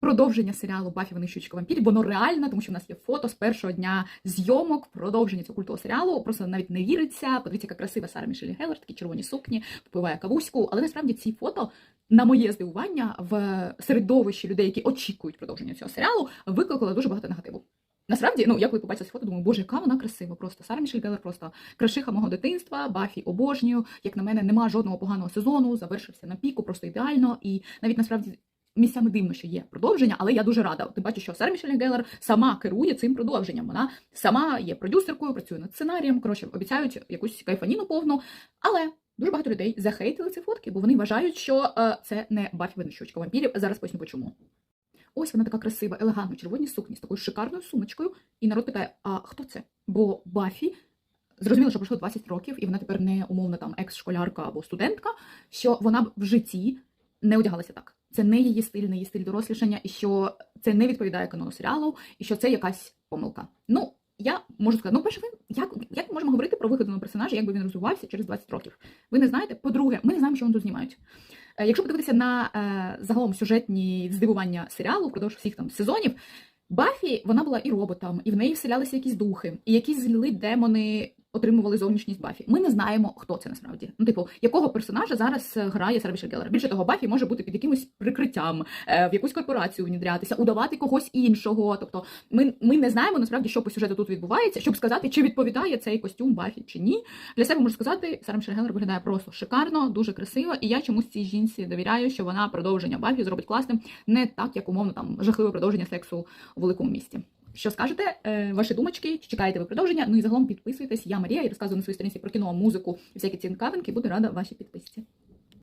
продовження серіалу Бафі винищуючка вампірів. Воно реально, тому що в нас є фото з першого дня зйомок, продовження цього культового серіалу. Просто навіть не віриться. Подивіться, яка красива Сара Мішелі Геллер, такі червоні сукні, попиває кавуську. Але насправді ці фото. На моє здивування, в середовищі людей, які очікують продовження цього серіалу, викликало дуже багато негативу. Насправді, ну я коли побачила це фото, думаю, боже, яка вона красива. Просто Сара Мішель Геллер просто крашиха мого дитинства, Бафі обожнюю. Як на мене, нема жодного поганого сезону, завершився на піку, просто ідеально. І навіть насправді місцями дивно, що є продовження, але я дуже рада. Ти бачиш, що Сара Мішель Геллер сама керує цим продовженням. Вона сама є продюсеркою, працює над сценарієм. Коротше, обіцяють якусь кайфаніну повну. Але дуже багато людей захейтили ці фотки, бо вони вважають, що е, це не Бафі винищувачка вампірів. Зараз поясню чому. Ось вона така красива, елегантна, червоній сукні з такою шикарною сумочкою. І народ питає: а хто це? Бо Бафі. Зрозуміло, що пройшло 20 років, і вона тепер не умовна там екс-школярка або студентка, що вона б в житті не одягалася так. Це не її стиль, не її стиль дорослішання, і що це не відповідає канону серіалу, і що це якась помилка. Ну, я можу сказати, ну, перше, ви як, як ми можемо говорити про вигаданого персонажа, якби він розвивався через 20 років? Ви не знаєте. По-друге, ми не знаємо, що вони тут знімають. Е, Якщо подивитися на е, загалом сюжетні здивування серіалу впродовж всіх там сезонів, Бафі вона була і роботом, і в неї вселялися якісь духи, і якісь злі демони отримували зовнішність Бафі. Ми не знаємо, хто це насправді. Ну, типу, якого персонажа зараз е, грає Сара Мішель Геллер. Більше того, Бафі може бути під якимось прикриттям, е, в якусь корпорацію внідрятися, удавати когось іншого. Тобто, ми, ми не знаємо насправді, що по сюжету тут відбувається, щоб сказати, чи відповідає цей костюм Бафі чи ні. Для себе можу сказати, Сара Мішель Геллер виглядає просто шикарно, дуже красиво, і я чомусь цій жінці довіряю, що вона продовження Бафі зробить класним, не так, як умовно там жахливе продовження сексу у великому місті. Що скажете? Е, ваші думочки? Чи чекаєте ви продовження? Ну і загалом підписуйтесь. Я Марія і розказую на своїй сторінці про кіно, музику і всякі цікавинки. Буду рада вашій підписці.